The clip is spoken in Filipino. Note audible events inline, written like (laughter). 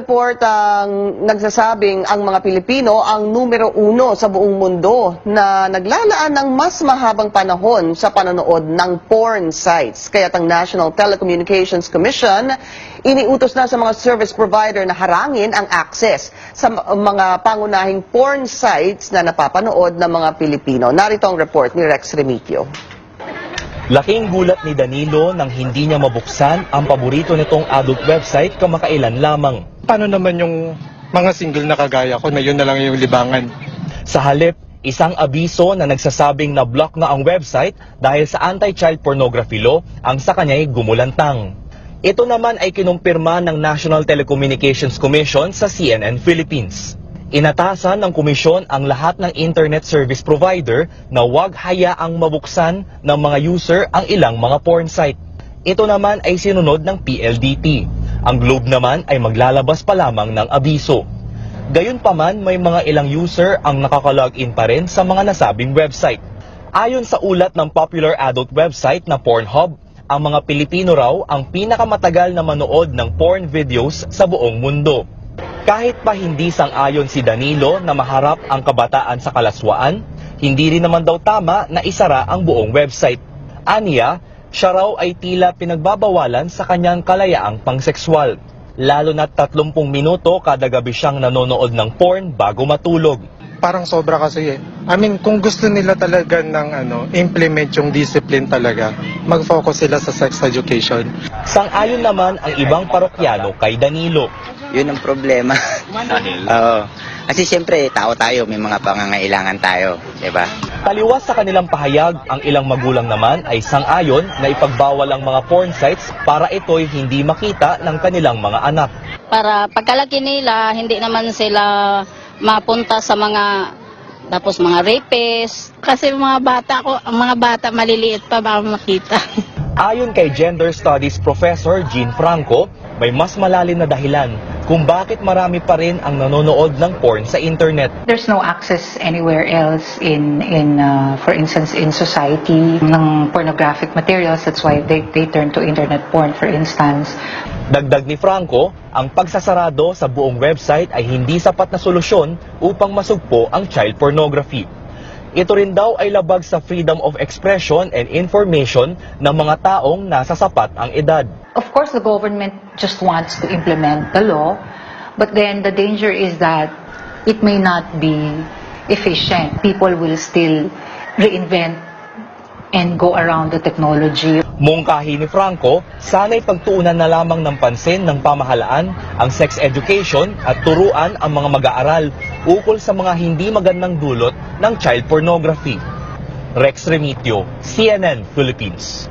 report ang nagsasabing ang mga Pilipino ang numero uno sa buong mundo na naglalaan ng mas mahabang panahon sa panonood ng porn sites. Kaya ang National Telecommunications Commission iniutos na sa mga service provider na harangin ang access sa mga pangunahing porn sites na napapanood ng mga Pilipino. Narito ang report ni Rex Remigio. Laking gulat ni Danilo nang hindi niya mabuksan ang paborito nitong adult website kamakailan lamang. Paano naman yung mga single na kagaya ko na yun na lang yung libangan? Sa halip, isang abiso na nagsasabing na block na ang website dahil sa anti-child pornography law ang sa kanya'y gumulantang. Ito naman ay kinumpirma ng National Telecommunications Commission sa CNN Philippines. Inatasan ng komisyon ang lahat ng internet service provider na huwag hayaang mabuksan ng mga user ang ilang mga porn site. Ito naman ay sinunod ng PLDT. Ang Globe naman ay maglalabas pa lamang ng abiso. Gayunpaman, may mga ilang user ang nakakalogin pa rin sa mga nasabing website. Ayon sa ulat ng popular adult website na Pornhub, ang mga Pilipino raw ang pinakamatagal na manood ng porn videos sa buong mundo. Kahit pa hindi sang-ayon si Danilo na maharap ang kabataan sa kalaswaan, hindi rin naman daw tama na isara ang buong website. Aniya, siya raw ay tila pinagbabawalan sa kanyang kalayaang pangsekswal. Lalo na 30 minuto kada gabi siyang nanonood ng porn bago matulog. Parang sobra kasi eh. I mean, kung gusto nila talaga ng ano, implement yung discipline talaga, mag-focus sila sa sex education. Sang-ayon naman ang ibang parokyano kay Danilo. Yun ang problema. (laughs) Oo. Kasi siyempre, tao tayo, may mga pangangailangan tayo, 'di ba? Taliwas sa kanilang pahayag, ang ilang magulang naman ay sang-ayon na ipagbawal ang mga porn sites para ito'y hindi makita ng kanilang mga anak. para pagkalaki nila, hindi naman sila mapunta sa mga tapos mga rapist. Kasi mga bata ko, ang mga bata maliliit pa ba makita. Ayon kay Gender Studies Professor Jean Franco, may mas malalim na dahilan kung bakit marami pa rin ang nanonood ng porn sa internet. There's no access anywhere else in, in uh, for instance, in society ng pornographic materials. That's why they, they turn to internet porn, for instance. Dagdag ni Franco, ang pagsasarado sa buong website ay hindi sapat na solusyon upang masugpo ang child pornography. Ito rin daw ay labag sa freedom of expression and information ng mga taong nasa sapat ang edad. Of course, the government just wants to implement the law, but then the danger is that it may not be efficient. People will still reinvent and go around the technology. Mungkahi ni Franco, sana'y pagtuunan na lamang ng pansin ng pamahalaan ang sex education at turuan ang mga mag-aaral ukol sa mga hindi magandang dulot ng child pornography. Rex Remitio, CNN Philippines.